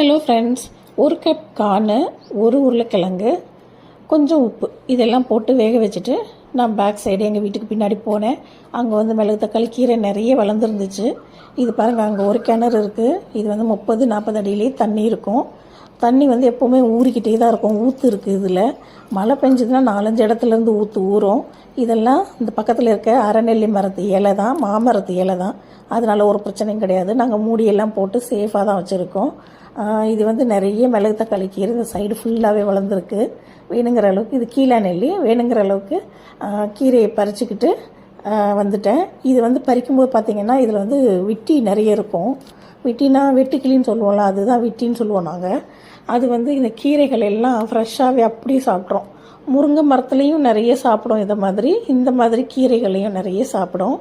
Hello friends ஒரு cup கார்னு ஒரு உருளைக்கிழங்கு கொஞ்சம் உப்பு. இதெல்லாம் போட்டு வேக வச்சுட்டு நான் பேக் சைடு எங்கள் வீட்டுக்கு பின்னாடி போனேன். அங்கே வந்து மிளகு தக்காளி கீரை நிறைய வளர்ந்துருந்துச்சு. இது பாருங்கள் அங்கே ஒரு கிணறு இருக்குது இது வந்து முப்பது நாற்பது அடியிலேயே தண்ணி இருக்கும். தண்ணி வந்து எப்போவுமே ஊறிக்கிட்டே தான் இருக்கும். ஊற்று இருக்குது இதில். மழை பெஞ்சதுன்னா நாலஞ்சு இடத்துலேருந்து ஊற்று ஊறும். இதெல்லாம் இந்த பக்கத்தில் இருக்க அறநெல்லி மரத்து இலை தான் மாமரத்து இலை தான். அதனால் ஒரு பிரச்சனையும் கிடையாது. நாங்கள் மூடியெல்லாம் போட்டு சேஃபாக தான் வச்சுருக்கோம். இது வந்து நிறைய மிளகு தக்காளி கீரை இந்த சைடு ஃபுல்லாகவே வளர்ந்துருக்கு. வேணுங்கிற அளவுக்கு இது கீழா நெல்லி வேணுங்கிற அளவுக்கு கீரையை பறிச்சுக்கிட்டு வந்துட்டேன். இது வந்து பறிக்கும்போது பார்த்திங்கன்னா இதில் வந்து விட்டி நிறைய இருக்கும். விட்டினா வெட்டுக்கிளின்னு சொல்லுவோம்ல அதுதான் விட்டின்னு சொல்லுவோம் நாங்கள் அது வந்து இந்த கீரைகள் எல்லாம் ஃப்ரெஷ்ஷாகவே அப்படியே சாப்பிட்றோம். முருங்கை மரத்துலேயும் நிறைய சாப்பிடும் இதை மாதிரி. இந்த மாதிரி கீரைகளையும் நிறைய சாப்பிடும்.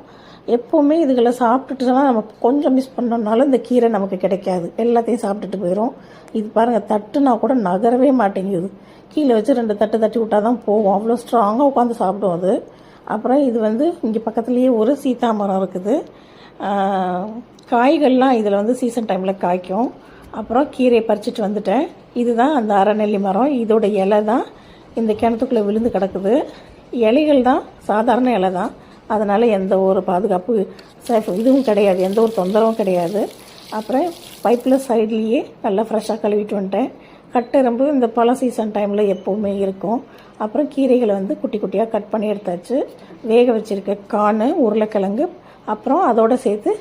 எப்போவுமே இதுகளை சாப்பிட்டுட்டுனா நம்ம கொஞ்சம் மிஸ் பண்ணோம்னாலும் இந்த கீரை நமக்கு கிடைக்காது. எல்லாத்தையும் சாப்பிட்டுட்டு போயிடும் இது பாருங்கள் தட்டுனா கூட நகரவே மாட்டேங்குது. கீழே வச்சு ரெண்டு தட்டு தட்டி விட்டால் தான் போகும். அவ்வளோ ஸ்ட்ராங்காக உட்காந்து சாப்பிடும் அது. அப்புறம் இது வந்து இங்கே பக்கத்துலேயே ஒரு சீத்தா மரம் இருக்குது காய்கள்லாம் இதில் வந்து சீசன் டைமில் காய்க்கும். அப்புறம் கீரையை பறிச்சுட்டு வந்துட்டேன். இதுதான் அந்த அரைநெல்லி மரம். இதோட இலை தான் இந்த கிணத்துக்குள்ளே விழுந்து கிடக்குது. இலைகள் தான் சாதாரண இலை தான். அதனால் எந்த ஒரு பாதுகாப்பு சேஃப் இதுவும் கிடையாது. எந்த ஒரு தொந்தரவும் கிடையாது. அப்புறம் பைப்பில் சைட்லேயே நல்லா ஃப்ரெஷ்ஷாக கழுவிட்டு வந்துட்டேன். கட்டெரும்பு இந்த பழ சீசன் டைமில் எப்போவுமே இருக்கும். அப்புறம் கீரைகளை வந்து குட்டி குட்டியாக கட் பண்ணி எடுத்தாச்சு. வேக வச்சுருக்க காணு உருளைக்கிழங்கு அப்புறம் அதோடு சேர்த்து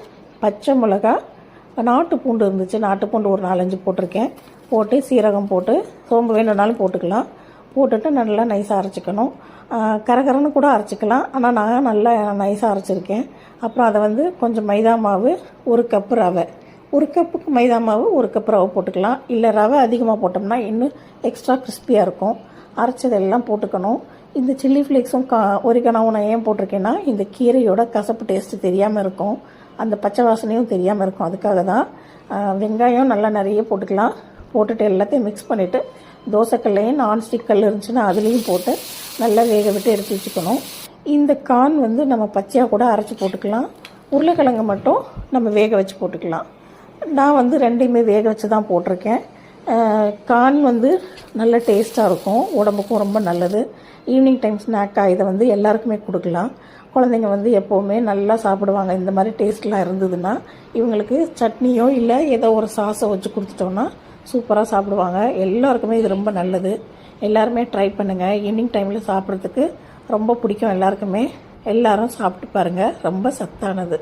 பச்சை மிளகா நாட்டு பூண்டு இருந்துச்சு. நாட்டு பூண்டு ஒரு நாலஞ்சு போட்டிருக்கேன். போட்டு சீரகம் போட்டு சோம்பு வேணும்னாலும் போட்டுக்கலாம். போட்டுட்டு நல்லா நைஸாக அரைச்சிக்கணும். கரகரன்னு கூட அரைச்சிக்கலாம். ஆனால் நான் நல்லா நைஸாக அரைச்சிருக்கேன். அப்புறம் அதை வந்து கொஞ்சம் மைதா மாவு ஒரு கப்பு ரவை. ஒரு கப்புக்கு மைதா மாவு ஒரு கப் ரவை போட்டுக்கலாம். இல்லை ரவை அதிகமாக போட்டோம்னா இன்னும் எக்ஸ்ட்ரா கிறிஸ்பியாக இருக்கும். அரைச்சதெல்லாம் போட்டுக்கணும். இந்த சில்லி ஃப்ளேக்ஸும் கா ஒரிகனாவும் நான் ஏன் போட்டிருக்கேன்னா இந்த கீரையோட கசப்பு டேஸ்ட்டு தெரியாமல் இருக்கும். அந்த பச்சை வாசனையும் தெரியாமல் இருக்கும். அதுக்காக தான் வெங்காயம் நல்லா நிறைய போட்டுக்கலாம். போட்டுட்டு எல்லாத்தையும் மிக்ஸ் பண்ணிவிட்டு தோசைக்கல்லையும் நான்ஸ்டிக் கல் இருந்துச்சுன்னா அதுலேயும் போட்டு நல்லா வேக விட்டு எடுத்து வச்சுக்கணும். இந்த கான் வந்து நம்ம பச்சையாக கூட அரைச்சி போட்டுக்கலாம். உருளைக்கிழங்கு மட்டும் நம்ம வேக வச்சு போட்டுக்கலாம். நான் வந்து ரெண்டையுமே வேக வச்சு தான் போட்டிருக்கேன் கான் வந்து நல்ல டேஸ்ட்டாக இருக்கும். உடம்புக்கும் ரொம்ப நல்லது. ஈவினிங் டைம் ஸ்நாக்காக இதை வந்து எல்லாருக்குமே கொடுக்கலாம். குழந்தைங்க வந்து எப்போவுமே நல்லா சாப்பிடுவாங்க. இந்த மாதிரி டேஸ்ட்லாம் இருந்ததுன்னா இவங்களுக்கு சட்னியோ இல்லை ஏதோ ஒரு சாஸை வச்சு கொடுத்துட்டோன்னா சூப்பராக சாப்பிடுவாங்க. எல்லாருக்குமே இது ரொம்ப நல்லது. எல்லாருமே ட்ரை பண்ணுங்கள் ஈவினிங் டைமில் சாப்பிட்றதுக்கு ரொம்ப பிடிக்கும் எல்லாருக்குமே. எல்லாரும் சாப்பிட்டு பாருங்கள் ரொம்ப சத்தானது.